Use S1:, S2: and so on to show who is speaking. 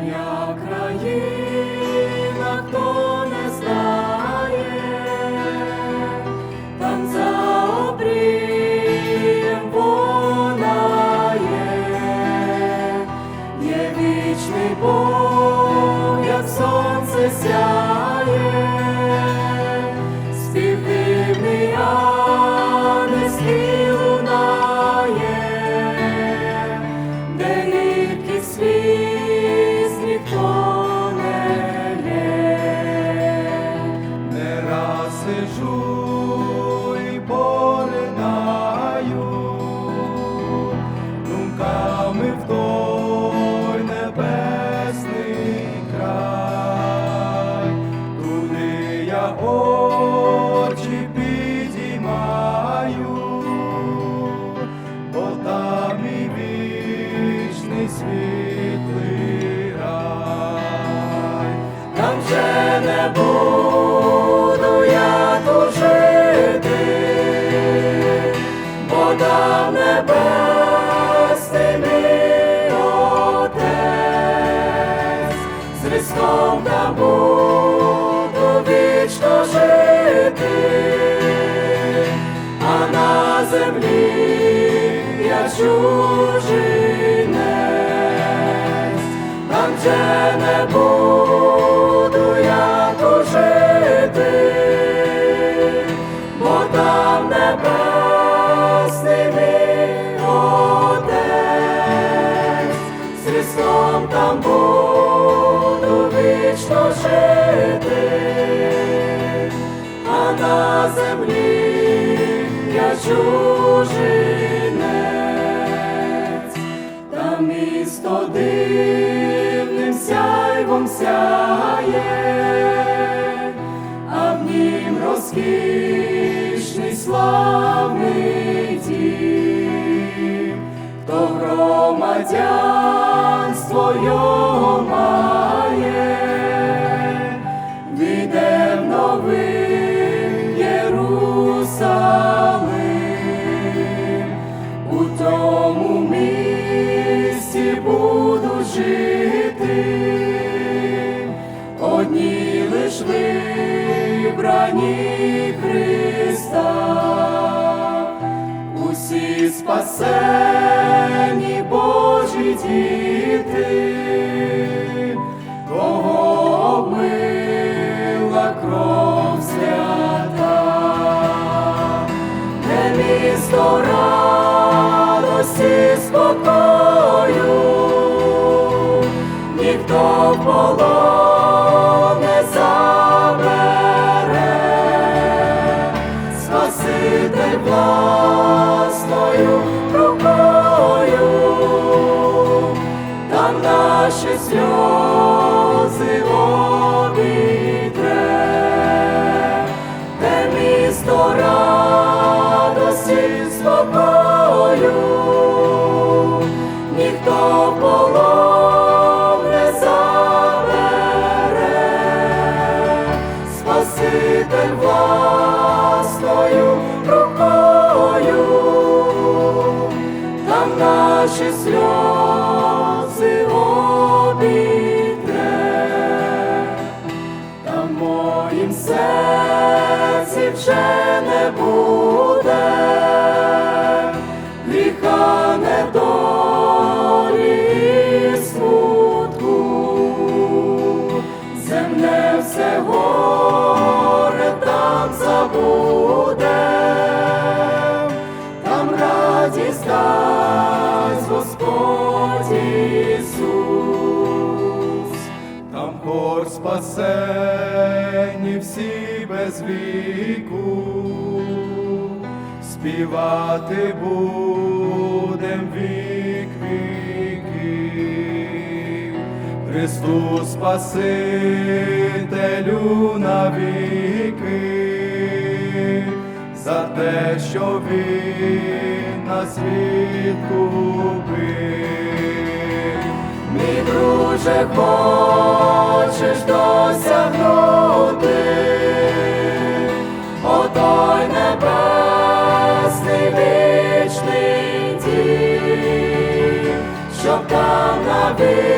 S1: 주여 тужити, бо мій Отець, з там буду жити, а на землі я чужинець, там вже не буду там небесний Отець, там буду вічно жити, а на землі я чужинець, та місто дивним сяйвом сяє, а в нім розкішний славний дім, то громадянство має, війде в новий Єрусалим, у тому місці буду жити, одні лиш вибрані Христа, усі спасені Божі діти, кого обмила кров свята. Де місто радості спокою, ніхто не забере, Спаситель власною наші сльози обітре та в моїм серці вже не буде гріха недолі і смутку, земне все
S2: хор спасені всі без віку, співати будем вік віків, Христу Спасителю навіки, за те, що Він нас відкупив.
S1: Мій друже, хочеш досягнути, о той небесний вічний дім, щоб там навіки